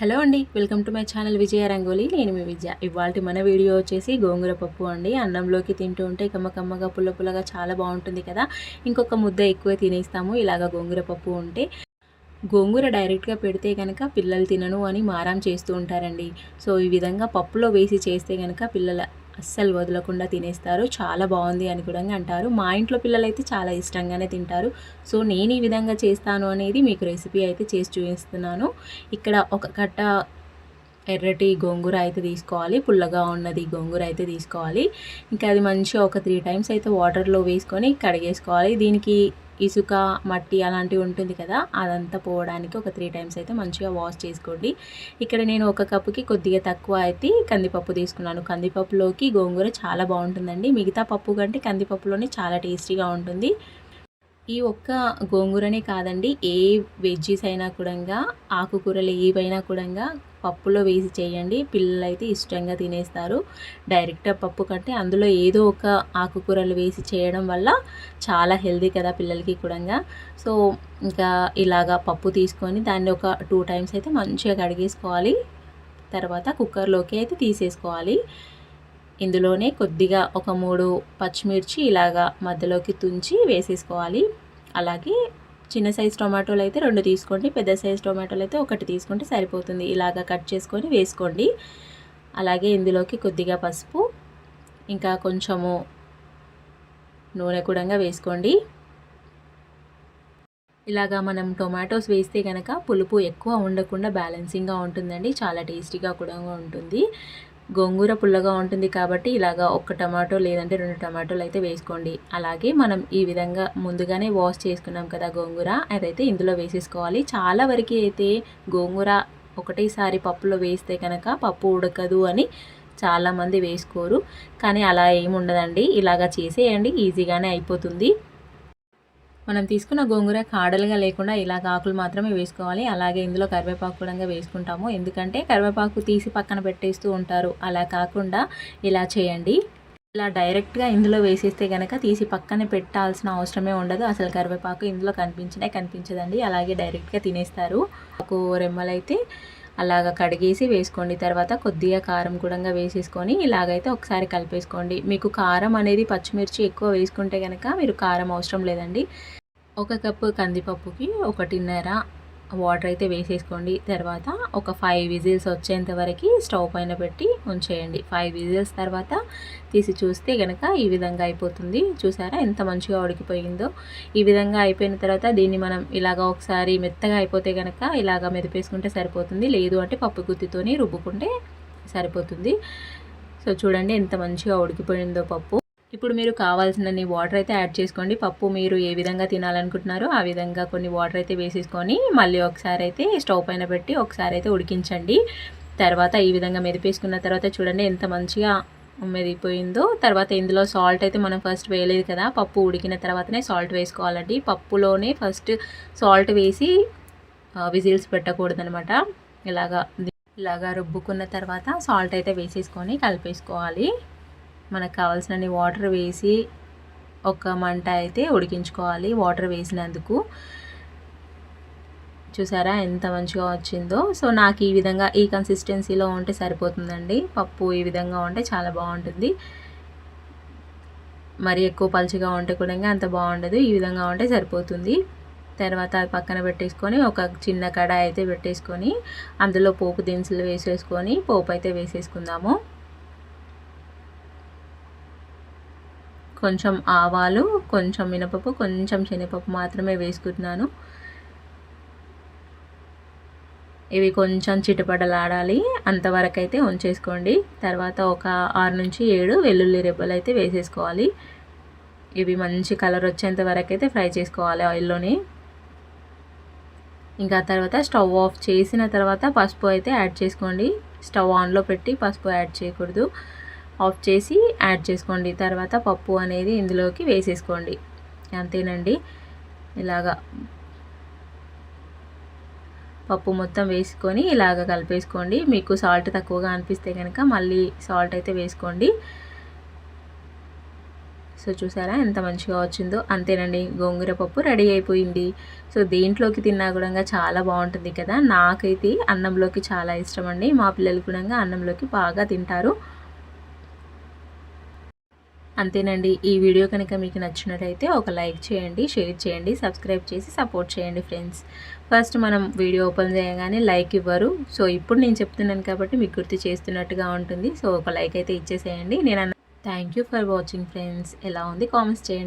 Hello అండి welcome to my channel Vijaya Rangoli. నేను మీ విజయ. ఇవాళ మన వీడియో వచ్చేసి గోంగూర పప్పు అండి. అన్నంలోకి తింటూ ఉంటే కమ్మ కమ్మగా పుల్ల పుల్లగా చాలా బాగుంటుంది కదా. ఇంకొక ముద్ద ఎక్కువ తినేస్తాము. ఇలాగ గోంగూర పప్పు ఉంటే గోంగూర డైరెక్ట్గా పెడితే కనుక పిల్లలు తినను అని మారం చేస్తూ ఉంటారండి. సో ఈ విధంగా పప్పులో వేసి చేస్తే కనుక పిల్లల అస్సలు వదలకుండా తినేస్తారు. చాలా బాగుంది అని కూడా అంటారు. మా ఇంట్లో పిల్లలైతే చాలా ఇష్టంగానే తింటారు. సో నేను ఈ విధంగా చేస్తాను అనేది మీకు రెసిపీ అయితే చేసి చూపిస్తున్నాను. ఇక్కడ ఒక కట్ట ఎర్రటి గోంగూర అయితే తీసుకోవాలి. పుల్లగా ఉన్నది గోంగూర అయితే తీసుకోవాలి. ఇంకా అది మంచిగా ఒక త్రీ టైమ్స్ అయితే వాటర్లో వేసుకొని కడిగేసుకోవాలి. దీనికి ఇసుక మట్టి అలాంటివి ఉంటుంది కదా అదంతా పోవడానికి ఒక త్రీ టైమ్స్ అయితే మంచిగా వాష్ చేసుకోండి. ఇక్కడ నేను ఒక కప్పుకి కొద్దిగా తక్కువ అయితే కందిపప్పు తీసుకున్నాను. కందిపప్పులోకి గోంగూర చాలా బాగుంటుందండి. మిగతా పప్పు కంటే కందిపప్పులోనే చాలా టేస్టీగా ఉంటుంది. ఈ ఒక్క గోంగూరనే కాదండి ఏ వెజ్జీస్ అయినా కూడా ఆకుకూరలు ఏవైనా కూడా పప్పులో వేసి చేయండి. పిల్లలు అయితే ఇష్టంగా తినేస్తారు. డైరెక్ట్గా పప్పు కంటే అందులో ఏదో ఒక ఆకుకూరలు వేసి చేయడం వల్ల చాలా హెల్దీ కదా పిల్లలకి కూడా సో ఇంకా ఇలాగా పప్పు తీసుకొని దాన్ని ఒక టూ టైమ్స్ అయితే మంచిగా కడిగేసుకోవాలి. తర్వాత కుక్కర్లోకి అయితే తీసేసుకోవాలి. ఇందులోనే కొద్దిగా ఒక మూడు పచ్చిమిర్చి ఇలాగా మధ్యలోకి తుంచి వేసేసుకోవాలి. అలాగే చిన్న సైజ్ టొమాటోలు అయితే రెండు తీసుకోండి పెద్ద సైజ్ టొమాటోలు అయితే ఒకటి తీసుకుంటే సరిపోతుంది. ఇలాగా కట్ చేసుకొని వేసుకోండి. అలాగే ఇందులోకి కొద్దిగా పసుపు ఇంకా కొంచెము నూనె కూడా వేసుకోండి. ఇలాగా మనం టొమాటోస్ వేస్తే కనుక పులుపు ఎక్కువ ఉండకుండా బ్యాలెన్సింగ్గా ఉంటుందండి. చాలా టేస్టీగా కూడా ఉంటుంది. గోంగూర పుల్లగా ఉంటుంది కాబట్టి ఇలాగా ఒక టమాటో లేదంటే రెండు టమాటోలు అయితే వేసుకోండి. అలాగే మనం ఈ విధంగా ముందుగానే వాష్ చేసుకున్నాం కదా గోంగూర అదైతే ఇందులో వేసేసుకోవాలి. చాలా వరకు అయితే గోంగూర ఒకటేసారి పప్పులో వేస్తే కనుక పప్పు ఉడకదు అని చాలామంది వేసుకోరు. కానీ అలా ఏముండదండి. ఇలాగా చేసేయండి ఈజీగానే అయిపోతుంది. మనం తీసుకున్న గోంగూర కాడలుగా లేకుండా ఇలా ఆకులు మాత్రమే వేసుకోవాలి. అలాగే ఇందులో కరివేపాకు కూడా వేసుకుంటాము. ఎందుకంటే కరివేపాకు తీసి పక్కన పెట్టేస్తూ ఉంటారు. అలా కాకుండా ఇలా చేయండి. ఇలా డైరెక్ట్గా ఇందులో వేసేస్తే కనుక తీసి పక్కన పెట్టాల్సిన అవసరమే ఉండదు. అసలు కరివేపాకు ఇందులో కనిపించినా కనిపించదండి. అలాగే డైరెక్ట్గా తినేస్తారు. ఒక రెమ్మలైతే అలాగ కడిగేసి వేసుకోండి. తర్వాత కొద్దిగా కారం కూడా వేసేసుకొని ఇలాగైతే ఒకసారి కలిపేసుకోండి. మీకు కారం అనేది పచ్చిమిర్చి ఎక్కువ వేసుకుంటే కనుక మీరు కారం అవసరం లేదండి. ఒక కప్పు కందిపప్పుకి ఒకటిన్నర వాటర్ అయితే వేసేసుకోండి. తర్వాత ఒక ఫైవ్ విజిల్స్ వచ్చేంత వరకు స్టవ్ పైన పెట్టి ఉంచేయండి. ఫైవ్ విజిల్స్ తర్వాత తీసి చూస్తే కనుక ఈ విధంగా అయిపోతుంది. చూసారా ఎంత మంచిగా ఉడికిపోయిందో. ఈ విధంగా అయిపోయిన తర్వాత దీన్ని మనం ఇలాగ ఒకసారి మెత్తగా అయిపోతే కనుక ఇలాగ మెదిపేసుకుంటే సరిపోతుంది. లేదు అంటే పప్పు గుత్తితోని రుబ్బుకుంటే సరిపోతుంది. సో చూడండి ఎంత మంచిగా ఉడికిపోయిందో పప్పు. ఇప్పుడు మీరు కావాల్సినన్ని వాటర్ అయితే యాడ్ చేసుకోండి. పప్పు మీరు ఏ విధంగా తినాలనుకుంటున్నారో ఆ విధంగా కొన్ని వాటర్ అయితే వేసేసుకొని మళ్ళీ ఒకసారి అయితే స్టవ్ పైన పెట్టి ఒకసారి అయితే ఉడికించండి. తర్వాత ఈ విధంగా మెదిపేసుకున్న తర్వాత చూడండి ఎంత మంచిగా మెదిగిపోయిందో తర్వాత ఇందులో సాల్ట్ అయితే మనం ఫస్ట్ వేయలేదు కదా. పప్పు ఉడికిన తర్వాతనే సాల్ట్ వేసుకోవాలండి. పప్పులోనే ఫస్ట్ సాల్ట్ వేసి విజిల్స్ పెట్టకూడదు అనమాట ఇలాగా ఇలాగా రుబ్బుకున్న తర్వాత సాల్ట్ అయితే వేసేసుకొని కలిపేసుకోవాలి. మనకు కావాల్సిన వాటర్ వేసి ఒక మంట అయితే ఉడికించుకోవాలి. వాటర్ వేసినందుకు. చూసారా ఎంత మంచిగా వచ్చిందో. సో నాకు ఈ విధంగా ఈ కన్సిస్టెన్సీలో ఉంటే సరిపోతుందండి. పప్పు ఈ విధంగా ఉంటే చాలా బాగుంటుంది. మరి ఎక్కువ పలుచగా ఉంటే కూడా అంత బాగుండదు. ఈ విధంగా ఉంటే సరిపోతుంది. తర్వాత అది పక్కన పెట్టేసుకొని ఒక చిన్న కడాయి అయితే పెట్టేసుకొని అందులో పోపు దినుసులు వేసేసుకొని పోపు అయితే వేసేసుకుందాము. కొంచెం ఆవాలు కొంచెం మినపప్పు కొంచెం శనగపప్పు మాత్రమే వేసుకుంటున్నాను. ఇవి కొంచెం చిటపడలాడాలి అంతవరకు అయితే ఉంచేసుకోండి. తర్వాత ఒక ఆరు నుంచి ఏడు వెల్లుల్లి రెబ్బలు అయితే వేసేసుకోవాలి. ఇవి మంచి కలర్ వచ్చేంత వరకు అయితే ఫ్రై చేసుకోవాలి ఆయిల్లోనే. ఇంకా తర్వాత స్టవ్ ఆఫ్ చేసిన తర్వాత పసుపు అయితే యాడ్ చేసుకోండి. స్టవ్ ఆన్లో పెట్టి పసుపు యాడ్ చేయకూడదు. ఆఫ్ చేసి యాడ్ చేసుకోండి. తర్వాత పప్పు అనేది ఇందులోకి వేసేసుకోండి. అంతేనండి? ఇలాగా పప్పు మొత్తం వేసుకొని ఇలాగ కలిపేసుకోండి. మీకు సాల్ట్ తక్కువగా అనిపిస్తే కనుక మళ్ళీ సాల్ట్ అయితే వేసుకోండి. సో చూసారా ఎంత మంచిగా వచ్చిందో? అంతేనండి? గోంగూర పప్పు రెడీ అయిపోయింది. సో దేంట్లోకి తిన్నా కూడా చాలా బాగుంటుంది కదా? నాకైతే అన్నంలోకి చాలా ఇష్టం అండి మా పిల్లలు కూడా అన్నంలోకి బాగా తింటారు. అంతేనండి. ఈ వీడియో కనుక మీకు నచ్చినట్లయితే ఒక లైక్ చేయండి షేర్ చేయండి సబ్స్క్రైబ్ చేసి సపోర్ట్ చేయండి ఫ్రెండ్స్. ఫస్ట్ మనం వీడియో ఓపెన్ చేయగానే లైక్ ఇవ్వరు. సో ఇప్పుడు నేను చెప్తున్నాను కాబట్టి మీకు గుర్తు చేస్తున్నట్టుగా ఉంటుంది. సో ఒక లైక్ అయితే ఇచ్చేసేయండి. నేను thank you for watching friends. ఎలా ఉంది? కామెంట్స్ చేయండి.